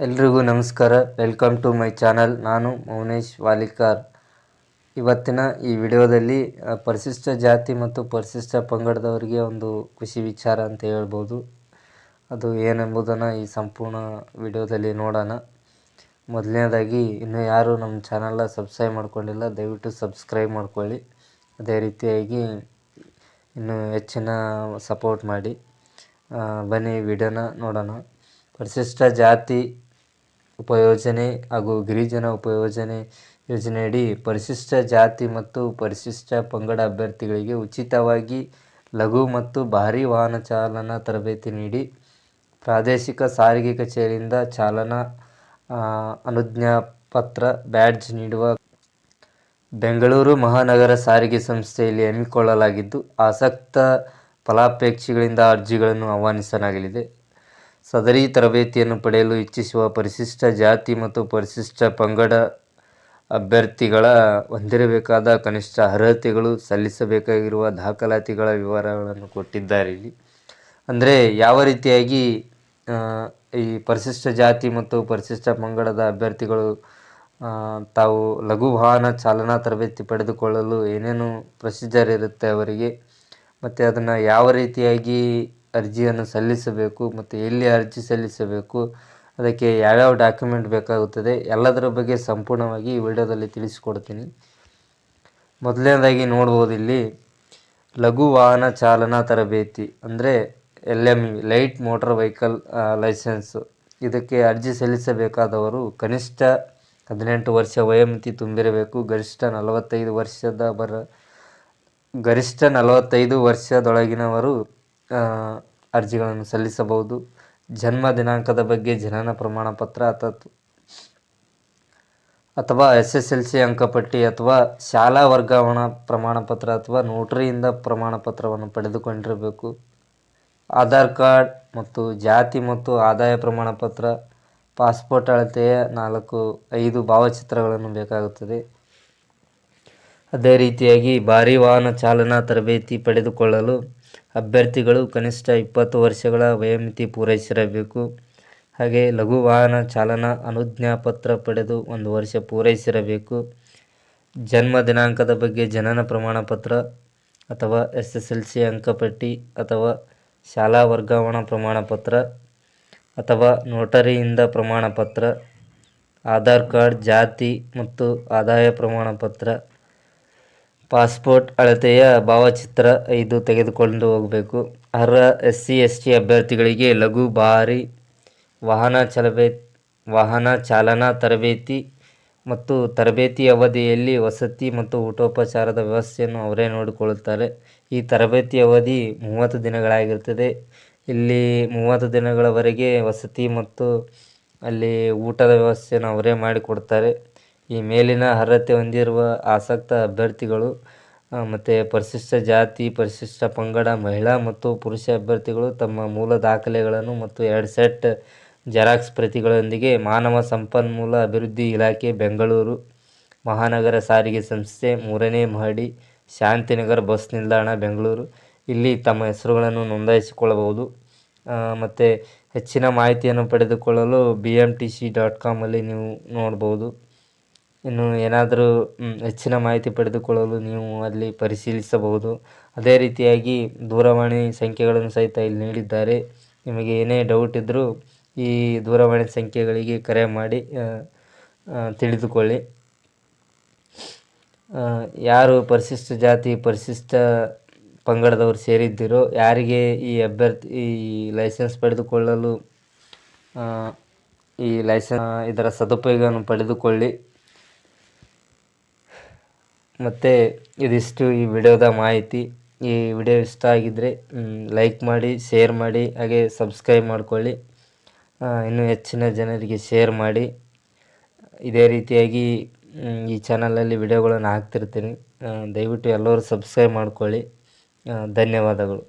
ಎಲ್ರಿಗೂ ನಮಸ್ಕಾರ. Welcome to my channel ನಾನು ಮೌನೇಶ್ ವಾಲಿಕಾರ್. ಇವತ್ತಿನ ಈ ವಿಡಿಯೋದಲ್ಲಿ ಪರಿಶಿಷ್ಟ ಜಾತಿ ಮತ್ತು ಪರಿಶಿಷ್ಟ ಪಂಗಡದವರಿಗೆ ಒಂದು ಖುಷಿ ವಿಚಾರ ಅಂತ ಹೇಳ್ಬೋದು. ಅದು ಏನೆಂಬುದನ್ನು ಈ ಸಂಪೂರ್ಣ ವಿಡಿಯೋದಲ್ಲಿ ನೋಡೋಣ. ಮೊದಲನೇದಾಗಿ, ಇನ್ನೂ ಯಾರು ನಮ್ಮ ಚಾನಲ್ನ ಸಬ್ಸ್ಕ್ರೈಬ್ ಮಾಡ್ಕೊಂಡಿಲ್ಲ, ದಯವಿಟ್ಟು ಸಬ್ಸ್ಕ್ರೈಬ್ ಮಾಡ್ಕೊಳ್ಳಿ. ಅದೇ ರೀತಿಯಾಗಿ ಇನ್ನು ಹೆಚ್ಚಿನ ಸಪೋರ್ಟ್ ಮಾಡಿ. ಬನ್ನಿ, ವಿಡಿಯೋನ ನೋಡೋಣ. ಪರಿಶಿಷ್ಟ ಜಾತಿ ಉಪಯೋಜನೆ ಹಾಗೂ ಗಿರಿಜನ ಉಪಯೋಜನೆ ಯೋಜನೆಯಡಿ ಪರಿಶಿಷ್ಟ ಜಾತಿ ಮತ್ತು ಪರಿಶಿಷ್ಟ ಪಂಗಡ ಅಭ್ಯರ್ಥಿಗಳಿಗೆ ಉಚಿತವಾಗಿ ಲಘು ಮತ್ತು ಭಾರೀ ವಾಹನ ಚಾಲನಾ ತರಬೇತಿ ನೀಡಿ ಪ್ರಾದೇಶಿಕ ಸಾರಿಗೆ ಕಚೇರಿಯಿಂದ ಚಾಲನಾ ಅನುಜ್ಞಾ ಅನುಜ್ಞಾಪತ್ರ, ಬ್ಯಾಡ್ಜ್ ನೀಡುವ ಬೆಂಗಳೂರು ಮಹಾನಗರ ಸಾರಿಗೆ ಸಂಸ್ಥೆಯಲ್ಲಿ ಹಮ್ಮಿಕೊಳ್ಳಲಾಗಿದ್ದು, ಆಸಕ್ತ ಫಲಾಪೇಕ್ಷಿಗಳಿಂದ ಅರ್ಜಿಗಳನ್ನು ಆಹ್ವಾನಿಸಲಾಗಲಿದೆ. ಸದರಿ ತರಬೇತಿಯನ್ನು ಪಡೆಯಲು ಇಚ್ಛಿಸುವ ಪರಿಶಿಷ್ಟ ಜಾತಿ ಮತ್ತು ಪರಿಶಿಷ್ಟ ಪಂಗಡ ಅಭ್ಯರ್ಥಿಗಳ ಹೊಂದಿರಬೇಕಾದ ಕನಿಷ್ಠ ಅರ್ಹತೆಗಳು ಸಲ್ಲಿಸಬೇಕಾಗಿರುವ ದಾಖಲಾತಿಗಳ ವಿವರಗಳನ್ನು ಕೊಟ್ಟಿದ್ದಾರೆ ಇಲ್ಲಿ. ಅಂದರೆ ಯಾವ ರೀತಿಯಾಗಿ ಈ ಪರಿಶಿಷ್ಟ ಜಾತಿ ಮತ್ತು ಪರಿಶಿಷ್ಟ ಪಂಗಡದ ಅಭ್ಯರ್ಥಿಗಳು ತಾವು ಲಘು ವಾಹನ ಚಾಲನಾ ತರಬೇತಿ ಪಡೆದುಕೊಳ್ಳಲು ಏನೇನು ಪ್ರೊಸೀಜರ್ ಇರುತ್ತೆ ಅವರಿಗೆ, ಮತ್ತು ಅದನ್ನು ಯಾವ ರೀತಿಯಾಗಿ ಅರ್ಜಿಯನ್ನು ಸಲ್ಲಿಸಬೇಕು ಮತ್ತು ಎಲ್ಲಿ ಅರ್ಜಿ ಸಲ್ಲಿಸಬೇಕು, ಅದಕ್ಕೆ ಯಾವ್ಯಾವ ಡಾಕ್ಯುಮೆಂಟ್ ಬೇಕಾಗುತ್ತದೆ, ಎಲ್ಲದರ ಬಗ್ಗೆ ಸಂಪೂರ್ಣವಾಗಿ ಈ ವಿಡಿಯೋದಲ್ಲಿ ತಿಳಿಸಿಕೊಡ್ತೀನಿ. ಮೊದಲನೇದಾಗಿ ನೋಡ್ಬೋದು ಇಲ್ಲಿ, ಲಘು ವಾಹನ ಚಾಲನಾ ತರಬೇತಿ, ಅಂದರೆ L M light motor vehicle licence ಇದಕ್ಕೆ ಅರ್ಜಿ ಸಲ್ಲಿಸಬೇಕಾದವರು ಕನಿಷ್ಠ ಹದಿನೆಂಟು ವರ್ಷ ವಯೋಮಿತಿ ತುಂಬಿರಬೇಕು, ಗರಿಷ್ಠ ನಲವತ್ತೈದು ವರ್ಷದ ಬರ, ಗರಿಷ್ಠ ನಲವತ್ತೈದು ವರ್ಷದೊಳಗಿನವರು ಅರ್ಜಿಗಳನ್ನು ಸಲ್ಲಿಸಬಹುದು. ಜನ್ಮ ದಿನಾಂಕದ ಬಗ್ಗೆ ಜನನ ಪ್ರಮಾಣ ಪತ್ರ ಅಥವಾ ಎಸ್ ಎಸ್ ಎಲ್ ಸಿ ಅಂಕಪಟ್ಟಿ ಅಥವಾ ಶಾಲಾ ವರ್ಗಾವಣಾ ಪ್ರಮಾಣ ಪತ್ರ ಅಥವಾ ನೋಟ್ರಿಯಿಂದ ಪ್ರಮಾಣ ಪತ್ರವನ್ನು ಪಡೆದುಕೊಂಡಿರಬೇಕು. ಆಧಾರ್ ಕಾರ್ಡ್ ಮತ್ತು ಜಾತಿ ಮತ್ತು ಆದಾಯ ಪ್ರಮಾಣ ಪತ್ರ ಪಾಸ್ಪೋರ್ಟ್ ಅಳತೆಯ ನಾಲ್ಕು, ಐದು ಭಾವಚಿತ್ರಗಳನ್ನು ಬೇಕಾಗುತ್ತದೆ. ಅದೇ ರೀತಿಯಾಗಿ ಭಾರಿ ವಾಹನ ಚಾಲನಾ ತರಬೇತಿ ಪಡೆದುಕೊಳ್ಳಲು ಅಭ್ಯರ್ಥಿಗಳು ಕನಿಷ್ಠ ಇಪ್ಪತ್ತು ವರ್ಷಗಳ ವಯೋಮಿತಿ ಪೂರೈಸಿರಬೇಕು. ಹಾಗೆ ಲಘು ವಾಹನ ಚಾಲನಾ ಅನುಜ್ಞಾಪತ್ರ ಪಡೆದು ಒಂದು ವರ್ಷ ಪೂರೈಸಿರಬೇಕು. ಜನ್ಮ ದಿನಾಂಕದ ಬಗ್ಗೆ ಜನನ ಪ್ರಮಾಣ ಪತ್ರ ಅಥವಾ ಎಸ್ ಎಸ್ ಎಲ್ ಸಿ ಅಂಕಪಟ್ಟಿ ಅಥವಾ ಶಾಲಾ ವರ್ಗಾವಣಾ ಪ್ರಮಾಣ ಪತ್ರ ಅಥವಾ ನೋಟರಿಯಿಂದ ಪ್ರಮಾಣ ಪತ್ರ ಆಧಾರ್ ಕಾರ್ಡ್ ಜಾತಿ ಮತ್ತು ಆದಾಯ ಪ್ರಮಾಣ ಪತ್ರ ಪಾಸ್ಪೋರ್ಟ್ ಅಳತೆಯ ಭಾವಚಿತ್ರ ಇದು ತೆಗೆದುಕೊಂಡು ಹೋಗಬೇಕು. ಅರ್ಹ ಎಸ್ ಸಿ ಎಸ್ ಟಿ ಅಭ್ಯರ್ಥಿಗಳಿಗೆ ಲಘು ಭಾರಿ ವಾಹನ ಚಲಬೇ ವಾಹನ ಚಾಲನಾ ತರಬೇತಿ ಮತ್ತು ತರಬೇತಿ ಅವಧಿಯಲ್ಲಿ ವಸತಿ ಮತ್ತು ಊಟೋಪಚಾರದ ವ್ಯವಸ್ಥೆಯನ್ನು ಅವರೇ ನೋಡಿಕೊಳ್ಳುತ್ತಾರೆ. ಈ ತರಬೇತಿ ಅವಧಿ ಮೂವತ್ತು ದಿನಗಳಾಗಿರ್ತದೆ ಇಲ್ಲಿ ಮೂವತ್ತು ದಿನಗಳವರೆಗೆ ವಸತಿ ಮತ್ತು ಅಲ್ಲಿ ಊಟದ ವ್ಯವಸ್ಥೆಯನ್ನು ಅವರೇ ಮಾಡಿಕೊಡ್ತಾರೆ ಈ ಮೇಲಿನ ಅರ್ಹತೆ ಹೊಂದಿರುವ ಆಸಕ್ತ ಅಭ್ಯರ್ಥಿಗಳು ಮತ್ತು ಪರಿಶಿಷ್ಟ ಜಾತಿ, ಪರಿಶಿಷ್ಟ ಪಂಗಡ, ಮಹಿಳಾ ಮತ್ತು ಪುರುಷ ಅಭ್ಯರ್ಥಿಗಳು ತಮ್ಮ ಮೂಲ ದಾಖಲೆಗಳನ್ನು ಮತ್ತು ಎರಡು ಸೆಟ್ ಜೆರಾಕ್ಸ್ ಪ್ರತಿಗಳೊಂದಿಗೆ ಮಾನವ ಸಂಪನ್ಮೂಲ ಅಭಿವೃದ್ಧಿ ಇಲಾಖೆ, ಬೆಂಗಳೂರು ಮಹಾನಗರ ಸಾರಿಗೆ ಸಂಸ್ಥೆ, ಮೂರನೇ ಮಹಡಿ, ಶಾಂತಿನಗರ ಬಸ್ ನಿಲ್ದಾಣ, ಬೆಂಗಳೂರು. ಇಲ್ಲಿ ತಮ್ಮ ಹೆಸರುಗಳನ್ನು ನೋಂದಾಯಿಸಿಕೊಳ್ಳಬಹುದು. ಮತ್ತು ಹೆಚ್ಚಿನ ಮಾಹಿತಿಯನ್ನು ಪಡೆದುಕೊಳ್ಳಲು B M T C dot ಕಾಮಲ್ಲಿ ನೀವು ನೋಡ್ಬೋದು. ಇನ್ನು ಏನಾದರೂ ಹೆಚ್ಚಿನ ಮಾಹಿತಿ ಪಡೆದುಕೊಳ್ಳಲು ನೀವು ಅಲ್ಲಿ ಪರಿಶೀಲಿಸಬಹುದು. ಅದೇ ರೀತಿಯಾಗಿ ದೂರವಾಣಿ ಸಂಖ್ಯೆಗಳನ್ನು ಸಹಿತ ಇಲ್ಲಿ ನೀಡಿದ್ದಾರೆ. ನಿಮಗೆ ಏನೇ ಡೌಟ್ ಇದ್ದರೂ ಈ ದೂರವಾಣಿ ಸಂಖ್ಯೆಗಳಿಗೆ ಕರೆ ಮಾಡಿ ತಿಳಿದುಕೊಳ್ಳಿ. ಯಾರು ಪರಿಶಿಷ್ಟ ಜಾತಿ, ಪರಿಶಿಷ್ಟ ಪಂಗಡದವರು ಸೇರಿದ್ದೀರೋ, ಯಾರಿಗೆ ಈ ಅಭ್ಯರ್ಥಿ, ಈ ಲೈಸೆನ್ಸ್ ಪಡೆದುಕೊಳ್ಳಲು ಈ ಲೈಸೆನ್ಸ್ ಇದರ ಸದುಪಯೋಗವನ್ನು ಪಡೆದುಕೊಳ್ಳಿ. ಮತ್ತು ಇದಿಷ್ಟು ಈ ವಿಡಿಯೋದ ಮಾಹಿತಿ. ಈ ವಿಡಿಯೋ ಇಷ್ಟ ಆಗಿದ್ದರೆ ಲೈಕ್ ಮಾಡಿ ಶೇರ್ ಮಾಡಿ, ಹಾಗೆ ಸಬ್ಸ್ಕ್ರೈಬ್ ಮಾಡ್ಕೊಳ್ಳಿ. ಇನ್ನೂ ಹೆಚ್ಚಿನ ಜನರಿಗೆ ಶೇರ್ ಮಾಡಿ. ಇದೇ ರೀತಿಯಾಗಿ ಈ ಚಾನಲಲ್ಲಿ ವಿಡಿಯೋಗಳನ್ನು ಹಾಕ್ತಿರ್ತೀನಿ. ದಯವಿಟ್ಟು ಎಲ್ಲರೂ ಸಬ್ಸ್ಕ್ರೈಬ್ ಮಾಡಿಕೊಳ್ಳಿ. ಧನ್ಯವಾದಗಳು.